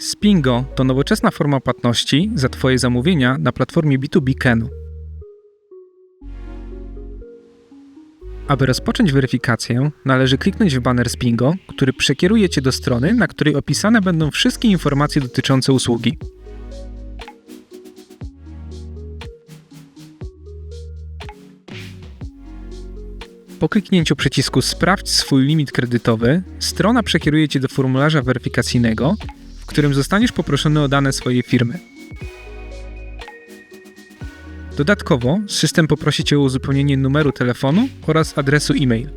Spingo to nowoczesna forma płatności za Twoje zamówienia na platformie B2B Kenu. Aby rozpocząć weryfikację, należy kliknąć w banner Spingo, który przekieruje Cię do strony, na której opisane będą wszystkie informacje dotyczące usługi. Po kliknięciu przycisku Sprawdź swój limit kredytowy, strona przekieruje Cię do formularza weryfikacyjnego, którym zostaniesz poproszony o dane swojej firmy. Dodatkowo system poprosi Cię o uzupełnienie numeru telefonu oraz adresu e-mail.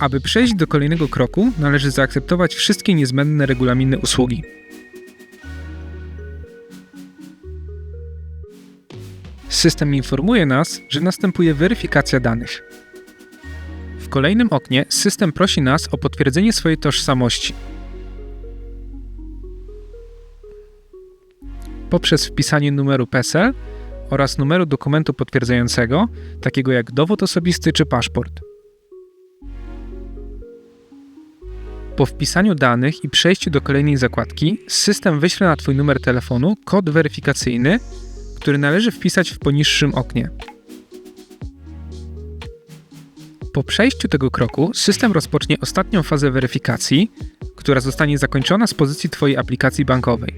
Aby przejść do kolejnego kroku, należy zaakceptować wszystkie niezbędne regulaminy usługi. System informuje nas, że następuje weryfikacja danych. Kolejnym oknie system prosi nas o potwierdzenie swojej tożsamości. Poprzez wpisanie numeru PESEL oraz numeru dokumentu potwierdzającego, takiego jak dowód osobisty czy paszport. Po wpisaniu danych i przejściu do kolejnej zakładki, system wyśle na Twój numer telefonu kod weryfikacyjny, który należy wpisać w poniższym oknie. Po przejściu tego kroku system rozpocznie ostatnią fazę weryfikacji, która zostanie zakończona z pozycji Twojej aplikacji bankowej.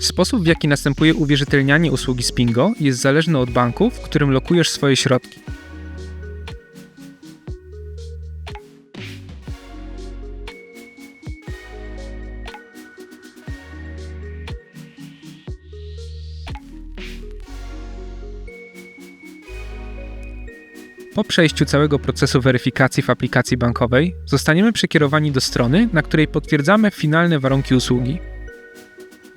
Sposób, w jaki następuje uwierzytelnianie usługi Spingo jest zależny od banku, w którym lokujesz swoje środki. Po przejściu całego procesu weryfikacji w aplikacji bankowej, zostaniemy przekierowani do strony, na której potwierdzamy finalne warunki usługi.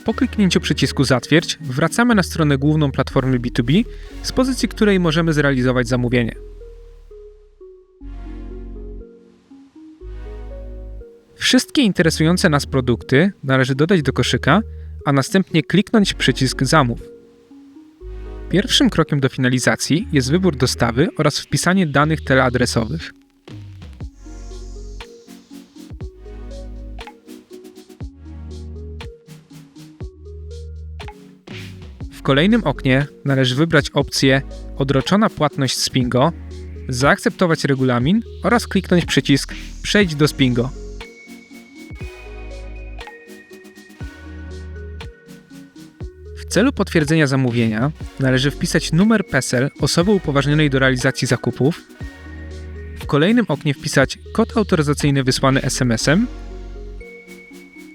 Po kliknięciu przycisku Zatwierdź, wracamy na stronę główną platformy B2B, z pozycji której możemy zrealizować zamówienie. Wszystkie interesujące nas produkty należy dodać do koszyka, a następnie kliknąć przycisk Zamów. Pierwszym krokiem do finalizacji jest wybór dostawy oraz wpisanie danych teleadresowych. W kolejnym oknie należy wybrać opcję Odroczona płatność z Pingo, zaakceptować regulamin oraz kliknąć przycisk Przejdź do Spingo. W celu potwierdzenia zamówienia należy wpisać numer PESEL osoby upoważnionej do realizacji zakupów, w kolejnym oknie wpisać kod autoryzacyjny wysłany SMS-em,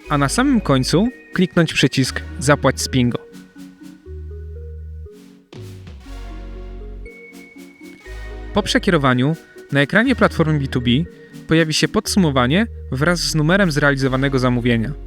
a na samym końcu kliknąć przycisk Zapłać z Pingo. Po przekierowaniu na ekranie platformy B2B pojawi się podsumowanie wraz z numerem zrealizowanego zamówienia.